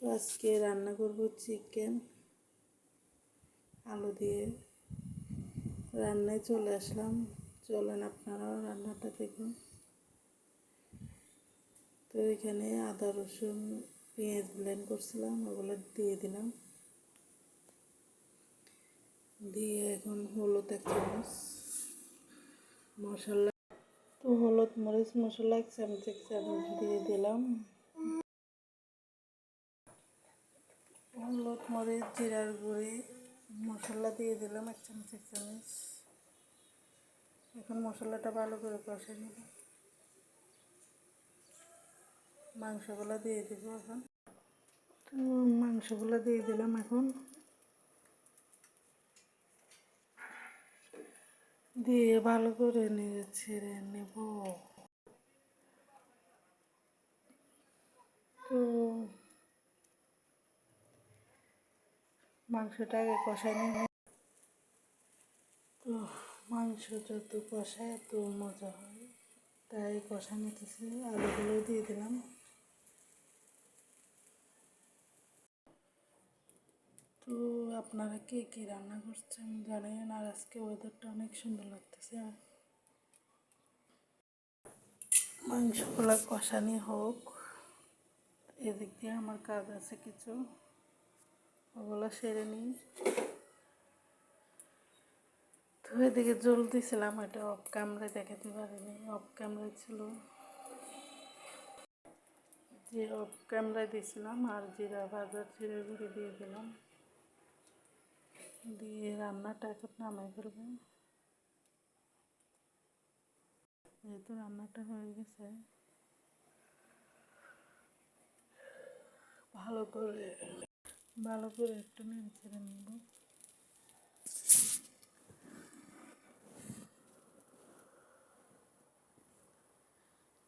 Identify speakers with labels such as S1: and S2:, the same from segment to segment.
S1: তো আজকে রান্না করব চিকেন আলু দিয়ে। রান্নায় চলে আসলাম। চলেন আপনারাও রান্নাটা দেখুন। তো এখানে আদা, রসুন, পেঁয়াজ ব্লেন্ড করছিলাম, ওগুলো দিয়ে দিলাম। দিয়ে এখন হলুদ এক চামচ। মশলা তো হলুদ মরিচ মশলা এক চামচ এক চামচ দিয়ে দিলাম। হলুদ মরিচ, জিরার গুঁড়ি, মশলা দিয়ে দিলাম এক চামচ এক চামচ। এখন মশলাটা ভালো করে কষে নেব। মাংসগুলো দিয়ে দিব এখন। তো মাংসগুলো দিয়ে দিলাম এখন। দিয়ে ভালো করে নিয়ে ছেড়ে নেব। তো মাংসটা আগে কষাই নিয়ে তো মাংস যত কষায় এত মজা হয়। তাই কষা নিতেছি, আলুগুলো দিয়ে দিলাম। তো আপনারা কে কী রান্না করছেন জানেন, আর আজকে ওয়েদারটা অনেক সুন্দর লাগতেছে। মাংসগুলো কষানি হোক। এদিক দিয়ে আমার কাজ আছে কিছু। ওগুলো সেরে নিই। তো এদিকে জল দিয়েছিলাম এটা অফ ক্যামেরায় দেখাতে পারিনি। অফ ক্যামেরায় ছিল। যে অফ ক্যামেরায় দিয়েছিলাম আর জিরা ভাজা জিরে গুঁড়ি দিয়ে দিলাম। দিয়ে রান্নাটা এখন নামাই ফেলব। যেহেতু রান্নাটা হয়ে গেছে, ভালো করে ভালো করে একটু নেড়ে ছেড়ে নেব।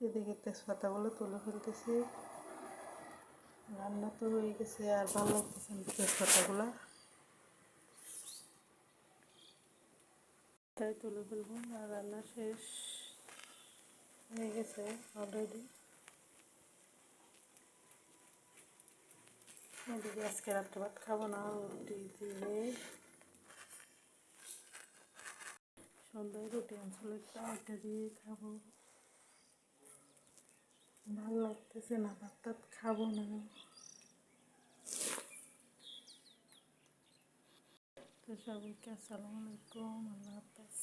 S1: এদিকে তেজপাতাগুলো তুলে ফেলতেছি। রান্না তো হয়ে গেছে, আর ভালো লাগতেছে তেজপাতাগুলো। তাই তুলে ফেলব, আর রান্না শেষ। হয়ে গেছে অলরেডি এদিকে আজকে রাত্রে ভাত খাব না রুটি দিয়ে সন্ধ্যায় রুটি আনছিল দিয়ে খাব। ভালো লাগতেছে না, ভাত খাব না। তো সবাইকে আসসালামু আলাইকুম, আল্লাহ হাফেজ।